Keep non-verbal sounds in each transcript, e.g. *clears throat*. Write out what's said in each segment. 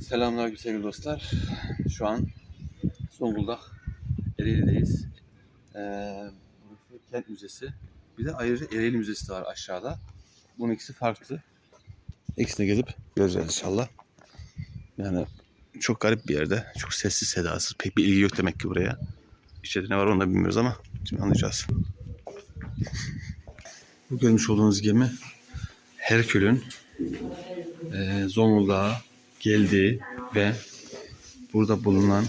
Selamlar sevgili dostlar. Şu an Zonguldak Ereğli'deyiz. Ee, Kent Müzesi. Bir de ayrıca Ereğli Müzesi de var aşağıda. Bunun ikisi farklı. İkisini gezip göreceğiz inşallah. Yani çok garip bir yerde. Çok sessiz sedasız. Pek bir ilgi yok demek ki buraya. İçeride ne var onu da bilmiyoruz ama şimdi anlayacağız. Bu görmüş olduğunuz gemi Herkül'ün e, Zonguldak'a geldiği ve burada bulunan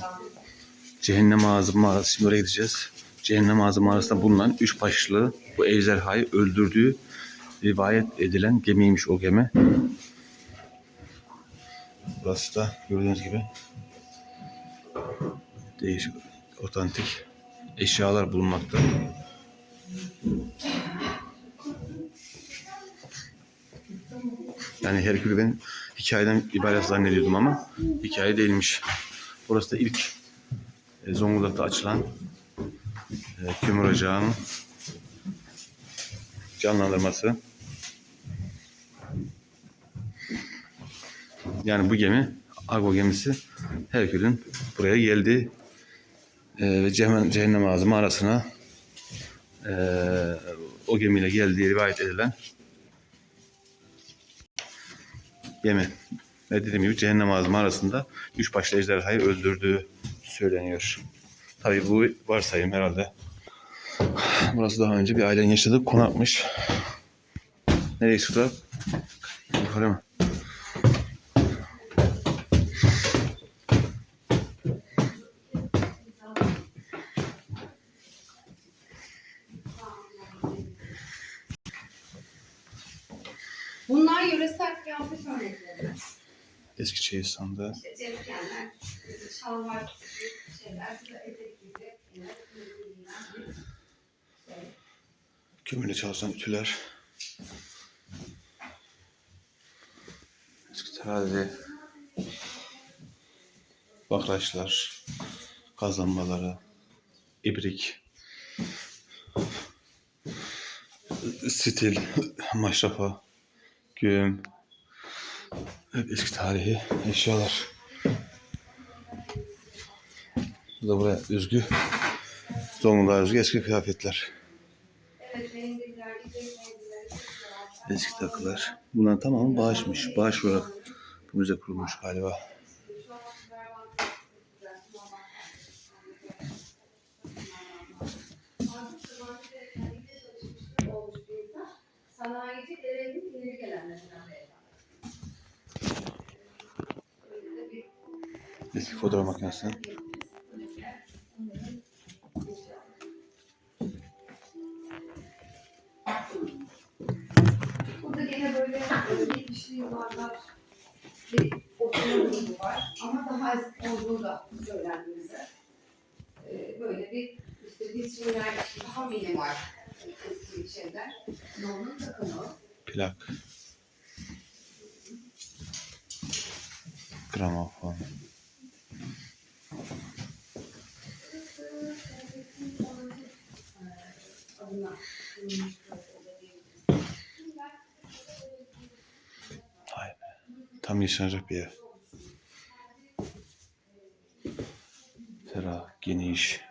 Cehennem Ağzı mağarası, şimdi oraya gideceğiz. Cehennem Ağzı mağarasında bulunan üç başlı bu ejderhayı öldürdüğü rivayet edilen gemiymiş o gemi. Burası da gördüğünüz gibi değişik, otantik eşyalar bulunmakta. Yani Herkül'ü ben hikayeden ibaret zannediyordum ama hikaye değilmiş. Burası da ilk e, Zonguldak'ta açılan e, kömür ocağının canlandırması. Yani bu gemi, Argo gemisi Herkül'ün buraya geldi e, ve cehennem, cehennem ağzı mağarasına e, o gemiyle geldiği rivayet edilen gemi. Ve dediğim gibi cehennem ağzı mağarasında üç başlı ejderhayı öldürdüğü söyleniyor. Tabii bu varsayım herhalde. Burası daha önce bir ailenin yaşadığı konakmış. Nereye çıktı? Yukarı mı? Bunlar yöresel kıyafet örnekleri. Eski çeyiz sandığı. İşte cepkenler, şalvar gibi şeyler, etek gibi. Kömürle çalışan ütüler. Eski terazi. Bakraçlar. Kazanmaları. ibrik. Stil. *laughs* Maşrafa. Güğüm. Hep eski tarihi eşyalar. Bu da buraya özgü. Zonguldak'a özgü eski kıyafetler. Evet. Eski takılar. Bunların tamamı bağışmış. Bağış olarak bu müze kurulmuş galiba. Sanayici derenin ileri gelenlerinden bir Eski fotoğraf makinesi. Burada gene böyle 70'li yıllarda bir oturma var. Ama daha eski olduğu da söylendi bize. Ee, böyle bir işte vitrinler, daha minimal Plak. Gramofon. Vay. Tam yaşanacak bir yer. Ferah, geniş.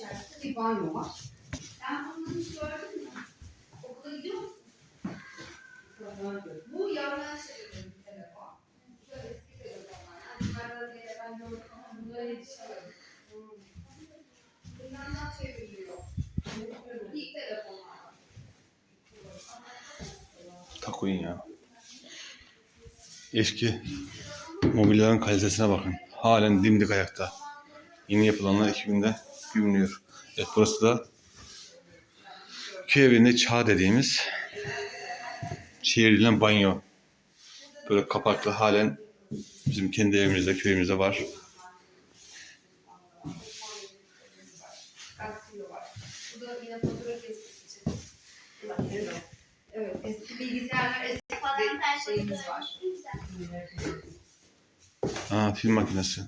İçerisinde bir banyo var. Sen bunları hiç gördün mü? Okula gidiyor musun? Bu yandan çevirdiğim bir telefon. Da eski telefonlar. Yani bunlarla bile ben gördüm ama bunlara yetişemedim. Bu yandan çevriliyor. İlk telefonlar. Takoyun ya. Eski mobilyaların kalitesine bakın. Halen dimdik ayakta. Yeni yapılanlar iki günde gümlüyor. Evet burası da köy evinde çağ dediğimiz şehirlilen banyo. Böyle kapaklı halen bizim kendi evimizde, köyümüzde var. Eski. Evet, eski bilgisayarlar eski şeyimiz var. Aa film makinesi.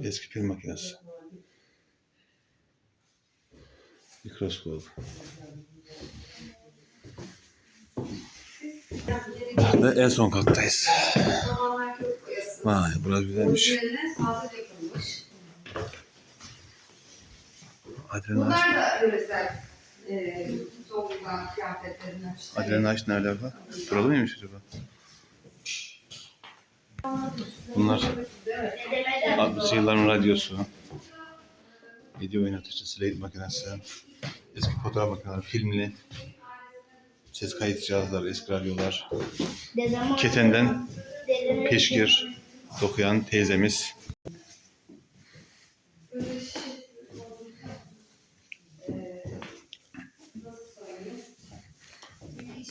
Eski film makinesi. Mikroskop. Ve en son kattayız. Vay burası güzelmiş. Adrenalin. Bunlar da yöresel e, Zonguldak kıyafetlerinden. Adrenalin nerede var? Buralı mıymış acaba? Bunlar 60 yılların radyosu. Video oynatıcı, slate makinesi, eski fotoğraf makineleri, filmli, ses kayıt cihazları, eski radyolar, Keten'den peşkir dokuyan teyzemiz.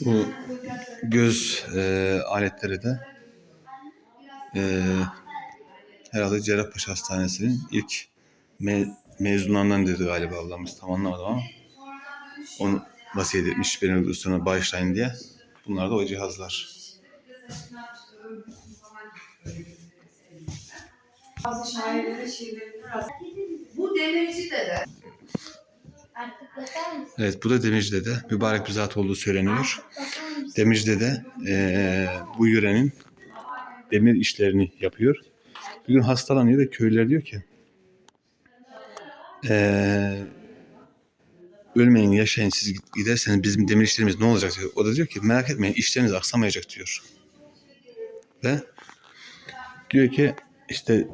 Bu göz e, aletleri de e, herhalde Cerrahpaşa Hastanesi'nin ilk me- mezunlarından dedi galiba ablamız. Tam anlamadım ama onu vasiyet etmiş benim üstüne bağışlayın diye. Bunlar da o cihazlar. Bazı şairlerin şiirlerini. Bu demirci dede. Evet bu da Demirci'de mübarek bir zat olduğu söyleniyor. Mısın? Demirci'de e, bu yörenin demir işlerini yapıyor. Bir gün hastalanıyor ve köylüler diyor ki e, ölmeyin yaşayın siz giderseniz bizim demir işlerimiz ne olacak diyor. O da diyor ki merak etmeyin işleriniz aksamayacak diyor. Ve diyor ki işte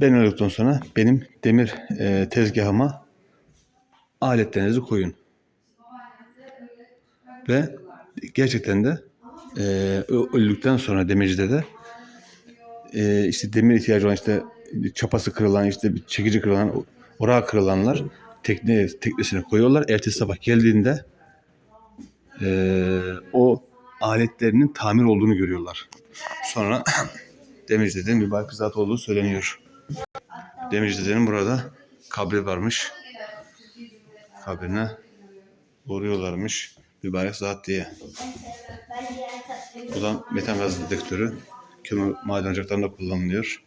ben öldükten sonra benim demir e, tezgahıma aletlerinizi koyun. Ve gerçekten de e, öldükten sonra demircide de e, işte demir ihtiyacı olan işte çapası kırılan işte bir çekici kırılan orağı kırılanlar tekne teknesine koyuyorlar. Ertesi sabah geldiğinde e, o aletlerinin tamir olduğunu görüyorlar. Sonra *clears throat* Demircide'nin mübarek bir zat olduğu söyleniyor. Demircide'nin burada kabri varmış. Kabrine uğruyorlarmış mübarek zat diye. Bu da metan gaz dedektörü. Kömür maden ocaklarında kullanılıyor.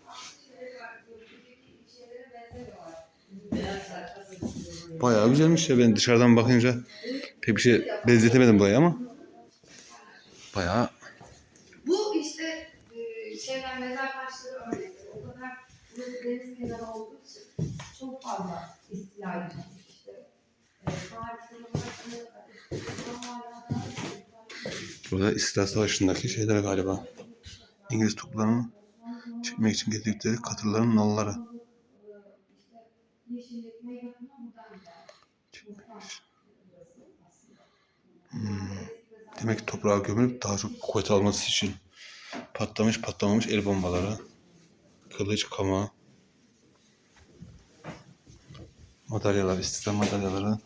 Bayağı güzelmiş ya. Ben dışarıdan bakınca pek bir şey benzetemedim burayı ama bayağı Bu işte e, şeyden mezar taşları örnekleri. O kadar burası deniz kenarı olduğu için çok fazla istila edilmiş işte. E, burada İstiklal Savaşı'ndaki şeyler galiba. İngiliz toplarını çekmek için getirdikleri katırların nalları. Hmm. Demek ki toprağa gömülüp daha çok kuvvet alması için patlamış patlamamış el bombaları, kılıç, kama, madalyalar, istiklal madalyaları.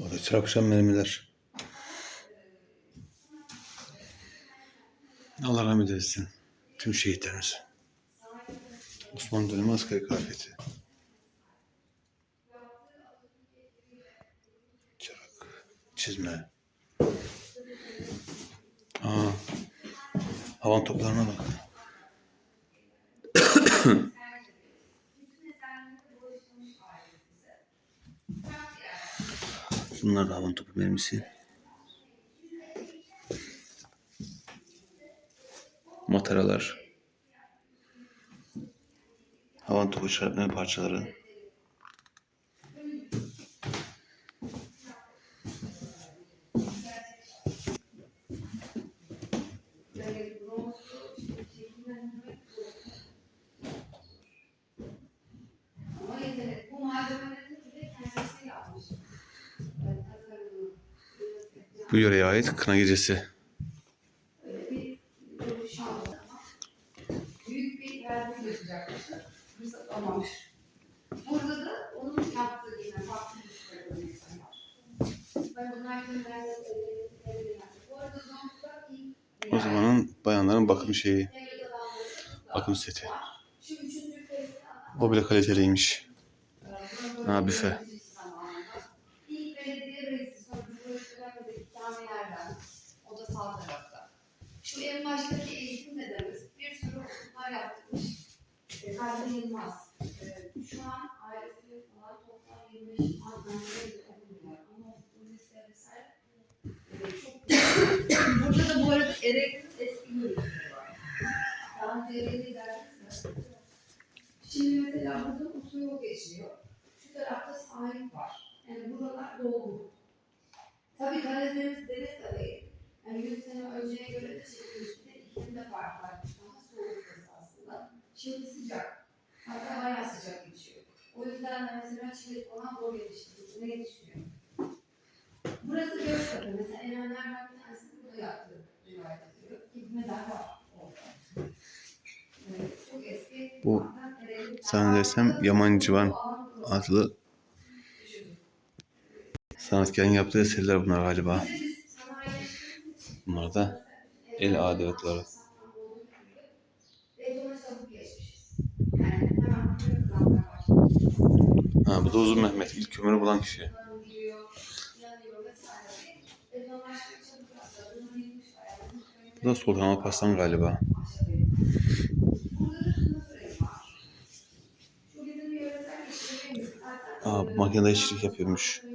Orada çarpışan mermiler. Allah rahmet eylesin. Tüm şehitlerimiz. Osmanlı dönemi askeri kıyafeti. Çırak, çizme. Aa, havan toplarına bak. Bunlar da havan topu mermisi. Mataralar. Havan topu parçaları. Ama yetenek. Bu malzemelerini bile kendisi yapmış. Yani tasarımını. Bu yöreye ait kına gecesi. Büyük bir vergi yapacak. yaklaşık. Fırsat almamış. Burada da onun yaptığı yine farklı bir. Ben bunlar ilk O zamanın bayanların bakım şeyi, bakım seti. O bile kaliteliymiş. Ha, büfe. İlk belediye reisi sonra Cumhurbaşkanı'ndaki camilerden, o da sağ tarafta. Şu en baştaki eğitim dedemiz bir sürü okullar yaptırmış. Kadri Yılmaz. E, şu an ailesi falan toplam 25 annemleri okumuyor. Ama bu vesaire e, çok. Burada da bu arada Erek'in eski bölümleri var. Daha önce mi? Şimdi mesela burada otoyol geçiyor. Şu tarafta sahil var. Yani buralar dolgu. Tabii Karadeniz deniz de değil. Yani 100 sene önceye göre de çekilmiş bir de fark var. Daha soğuk burası aslında. Şimdi sıcak. Hatta bayağı sıcak geçiyor. O yüzden de mesela çilek falan zor yetiştiriyor. Yetişmiyor. Burası Göztepe. Mesela Erenlerden bir tanesi burada yaptığı rivayet ediliyor. Gitmeler var orada. Evet, çok eski. Bu Eren'in- zannedersem Yamancıvan adlı sanatkarın yaptığı eserler bunlar galiba. Bunlar da el adevatları. Uzun Mehmet. İlk kömürü bulan kişi. Bu da Sultan Alparslan galiba. Aa, bu makinede işçilik yapıyormuş.